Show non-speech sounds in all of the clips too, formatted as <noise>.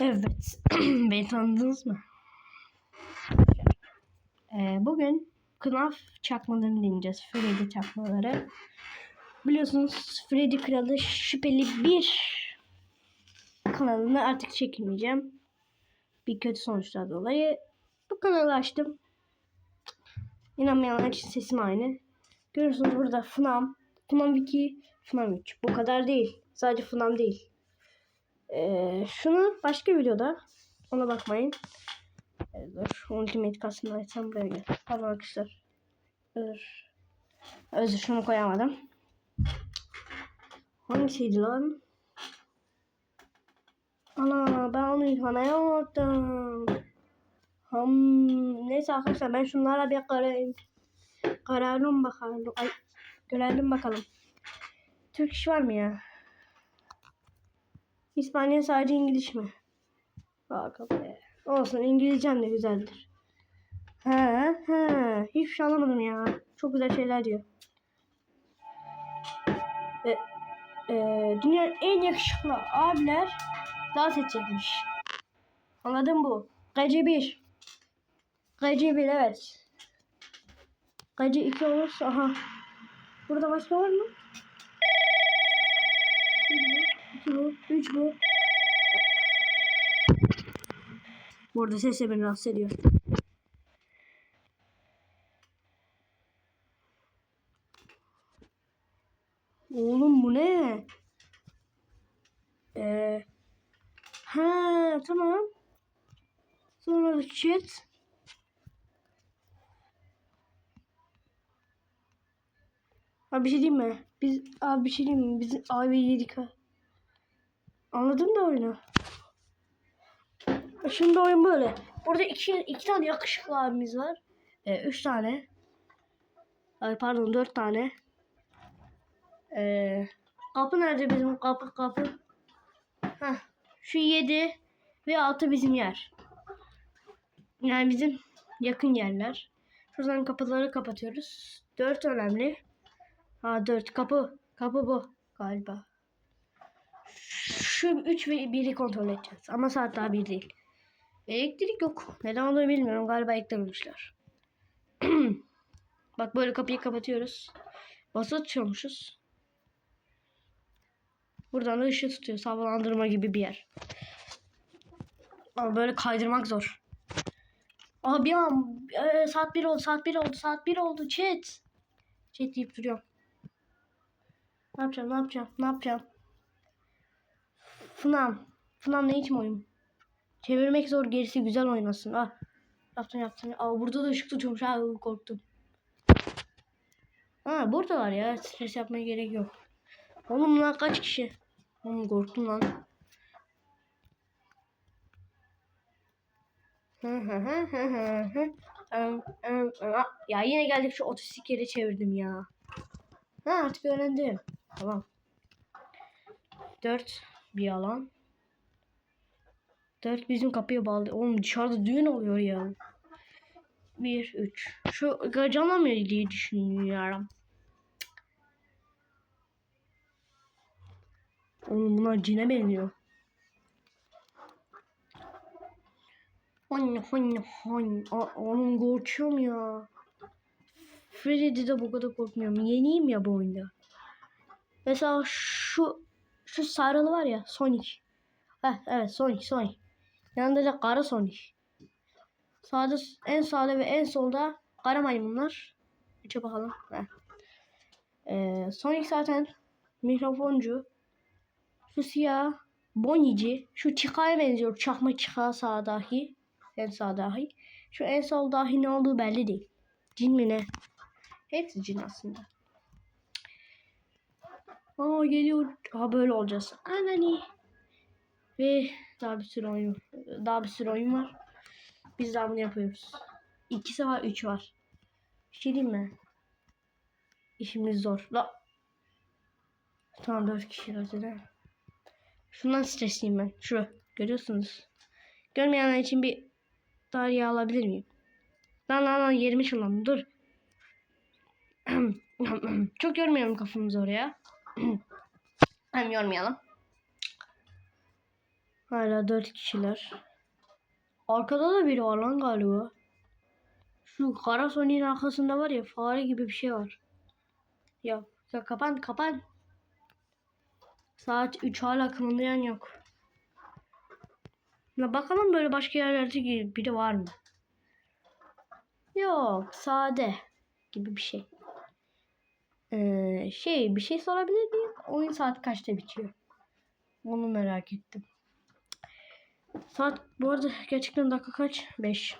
Evet. <clears throat> Beni tanıdınız mı? Ee, bugün Knaf çakmalarını deneyeceğiz. Freddy çakmaları. Biliyorsunuz Freddy Kralı şüpheli bir kanalını artık çekmeyeceğim. Bir kötü sonuçlar dolayı. Bu kanalı açtım. İnanmayanlar için sesim aynı. Görüyorsunuz burada FNAM, FNAM 2, FNAM 3. Bu kadar değil. Sadece FNAM değil. Ee, şunu başka videoda ona bakmayın. Ee, dur. Ultimate kasını açsam buraya gel. Pardon arkadaşlar. Özür. Özür şunu koyamadım. Hangisiydi lan? Ana ben onu yıkamaya unuttum. Hmm, neyse arkadaşlar ben şunlara bir karayım. Kararım bakalım. Ay, görelim bakalım. Türk iş var mı ya? İspanya sadece İngiliz mi? Bakalım. Olsun İngilizcem de güzeldir. He he. Hiçbir şey anlamadım ya. Çok güzel şeyler diyor. E, e, dünyanın en yakışıklı abiler dans edecekmiş. Anladın bu. Gece 1. Gece 1 evet. Gece 2 olursa aha. Burada başka var mı? 2 bu, 3 bu. Burada ses de beni rahatsız ediyor. Oğlum bu ne? Ee, ha tamam. Sonra chat. Abi bir şey diyeyim mi? Biz abi bir şey diyeyim mi? Biz abi yedik ha. Anladın da oyunu. Şimdi oyun böyle. Burada iki, iki tane yakışıklı abimiz var. Ee, üç tane. Ay pardon dört tane. Ee, kapı nerede bizim kapı kapı? Heh, şu yedi ve altı bizim yer. Yani bizim yakın yerler. Şuradan kapıları kapatıyoruz. Dört önemli. Ha dört kapı. Kapı bu galiba. Şu üç ve biri kontrol edeceğiz. Ama saat daha bir değil. Elektrik yok. Neden olduğunu bilmiyorum. Galiba eklememişler. <clears throat> Bak böyle kapıyı kapatıyoruz. Basılı tutuyormuşuz. Buradan da ışığı tutuyor. Havalandırma gibi bir yer. Ama böyle kaydırmak zor. Aha bir an e, saat 1 oldu saat 1 oldu saat 1 oldu chat. Chat deyip duruyorum. Ne yapacağım ne yapacağım ne yapacağım. Fnam. Fnam ne için oyun? Çevirmek zor gerisi güzel oynasın. Ah. Yaptın yaptın. Aa burada da ışık tutuyormuş. Ha korktum. Ha buradalar ya. Stres yapmaya gerek yok. Oğlum lan kaç kişi? Oğlum korktum lan. ya yine geldik şu otistik yere çevirdim ya. Ha artık öğrendim. Tamam. 4 bir alan. 4 bizim kapıya bağlı. Oğlum dışarıda düğün oluyor ya. 1 3. Şu canlamıyor diye düşünüyorum. Oğlum bunlar cine benziyor. Hani hani hani. Oğlum korkuyorum ya. Freddy'de de bu kadar korkmuyorum. Yeniyim ya bu oyunda. Mesela şu şu sarılı var ya Sonic. Heh, evet Sonic Sonic. Yanında da kara Sonic. Sağda en sağda ve en solda kara maymunlar. Üçe bakalım. Heh. Ee, Sonic zaten mikrofoncu. Şu siyah Bonici. Şu Chika'ya benziyor. Çakma Chika sağdaki. En sağdaki. Şu en soldaki ne olduğu belli değil. Cin mi ne? Hepsi cin aslında. Aa geliyor. Ha böyle olacağız. Anani. Ve daha bir sürü oyun. Daha bir sürü oyun var. Biz daha bunu yapıyoruz. İkisi var, üç var. Bir şey diyeyim mi? İşimiz zor. La. Tamam dört kişi zaten. Şundan stresliyim ben. Şu. Görüyorsunuz. Görmeyenler için bir tarihe alabilir miyim? Lan lan lan yerimi şunlan. Dur. <clears throat> Çok yormayalım kafamızı oraya. <clears throat> Hem yormayalım. Hala dört kişiler. Arkada da biri var lan galiba. Şu kara Sony'nin arkasında var ya fare gibi bir şey var. Ya, ya kapan kapan. Saat 3 hala kımıldayan yok. Ya bakalım böyle başka yerlerde biri var mı? Yok sade gibi bir şey. Ee, şey bir şey sorabilir miyim? Oyun saat kaçta bitiyor? Onu merak ettim. Saat bu arada gerçekten dakika kaç? 5.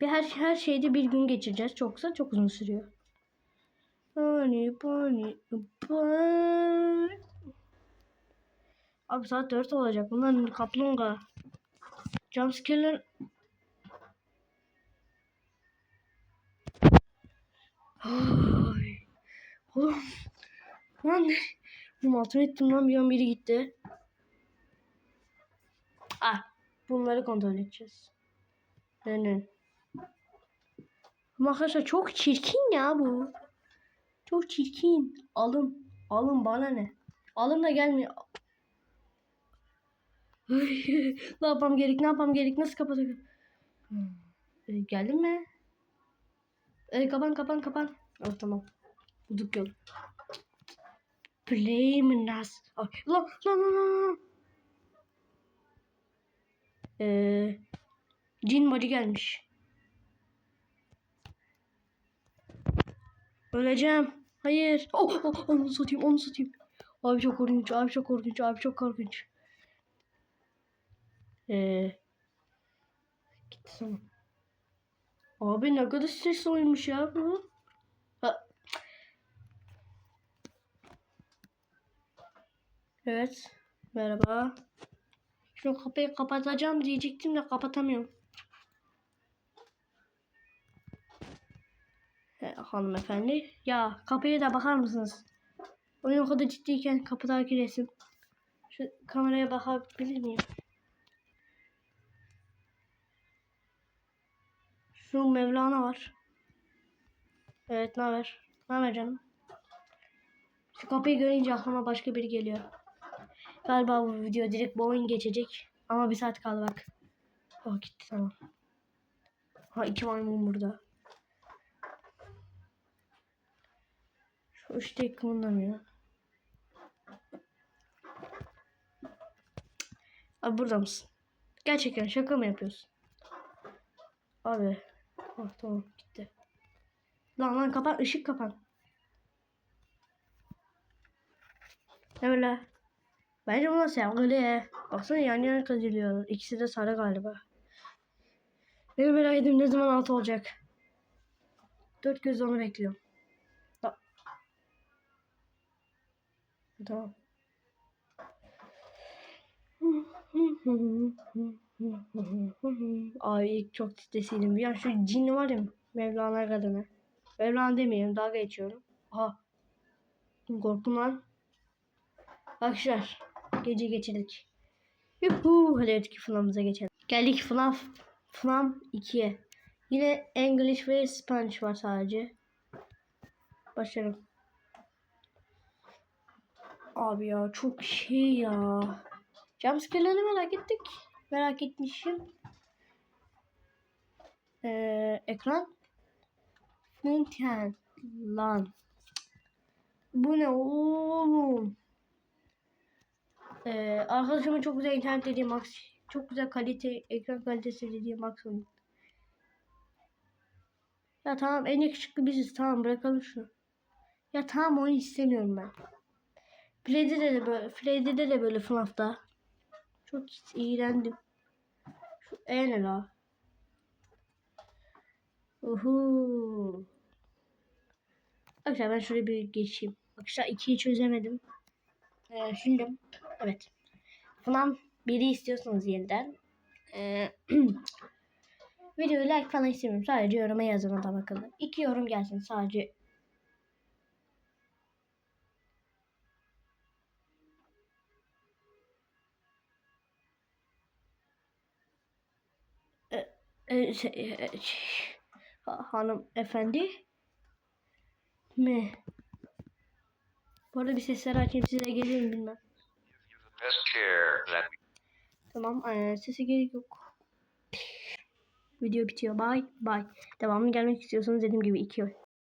Bir her, her şeyde bir gün geçireceğiz. Çoksa çok uzun sürüyor. Bunny, bunny, bunny. Abi saat 4 olacak. Bunlar kaplumbağa. Jumpscare'ler... Ay. Oğlum. Lan ne? Oğlum altıma ettim lan bir an biri gitti. Ah. Bunları kontrol edeceğiz. Yani. Ama arkadaşlar çok çirkin ya bu. Çok çirkin. Alın. Alın bana ne? Alın da gelmiyor. <laughs> ne yapmam gerek? Ne yapmam gerek? Nasıl kapatacağım? Hmm. E, geldin mi? E, kapan kapan kapan. Oh, tamam. Bulduk yolu. Play mi nas? Lan lan lan lan. Ee, cin body gelmiş. Öleceğim. Hayır. Oh, oh, onu satayım, onu satayım. Abi çok korkunç, abi çok korkunç, abi çok korkunç. Ee, gitti sana. Abi ne kadar sesli oymuş ya bu. Evet. Merhaba. Şu kapıyı kapatacağım diyecektim de kapatamıyorum. He, hanımefendi. Ya kapıya da bakar mısınız? Oyun o kadar ciddiyken kapıdaki resim. Şu kameraya bakabilir miyim? Şu Mevlana var. Evet ne haber? Ne haber canım? Şu kapıyı görünce aklıma başka biri geliyor. Galiba bu video direkt bu oyun geçecek. Ama bir saat kaldı bak. Oh gitti tamam. Ha iki maymun burada. Şu işte kımıldamıyor. Abi burada mısın? Gerçekten şaka mı yapıyorsun? Abi. Ah tamam gitti. Lan lan kapan ışık kapan. Ne böyle? Bence buna sevgili. Baksana yan yana kazılıyorlar. İkisi de sarı galiba. Benim merak ediyorum ne zaman altı olacak. Dört gözle onu bekliyorum. Ta- Tamam. <laughs> Ay çok stresiydim. Ya şu cin var ya Mevlana kadını. Mevlana demeyelim dalga geçiyorum. Aha. Korktum lan. Arkadaşlar gece geçirdik. Yuhu. Hadi öteki FNAF'ımıza geçelim. Geldik FNAF. FNAF 2'ye. Yine English ve Spanish var sadece. Başlayalım. Abi ya çok şey ya. Jumpscare'larını merak ettik. Merak etmişim. Ee, ekran. Nintendo. Lan. Bu ne oğlum? Ee, arkadaşımın çok güzel internet dediği Max. Çok güzel kalite, ekran kalitesi dediği Max oyun. Ya tamam en yakışıklı biziz. Tamam bırakalım şunu. Ya tamam onu istemiyorum ben. Freddy'de de böyle, Freddy'de de böyle FNAF'ta. Çok iğrendim. Şu e ne la? Uhu. Arkadaşlar ben şöyle bir geçeyim. Arkadaşlar 2'yi çözemedim. Ee, şimdi evet. FNAF 1'i istiyorsanız yeniden. Ee, <clears throat> videoyu like falan istemiyorum. Sadece yoruma yazın adam akıllı. İki yorum gelsin sadece. E, şey, e, şey, ha- hanım efendi mi? Bu arada bir sesleri açayım size gelir mi bilmem. Tamam. Ee, sese gerek yok. Video bitiyor. Bye. Bye. Devamlı gelmek istiyorsanız dediğim gibi iki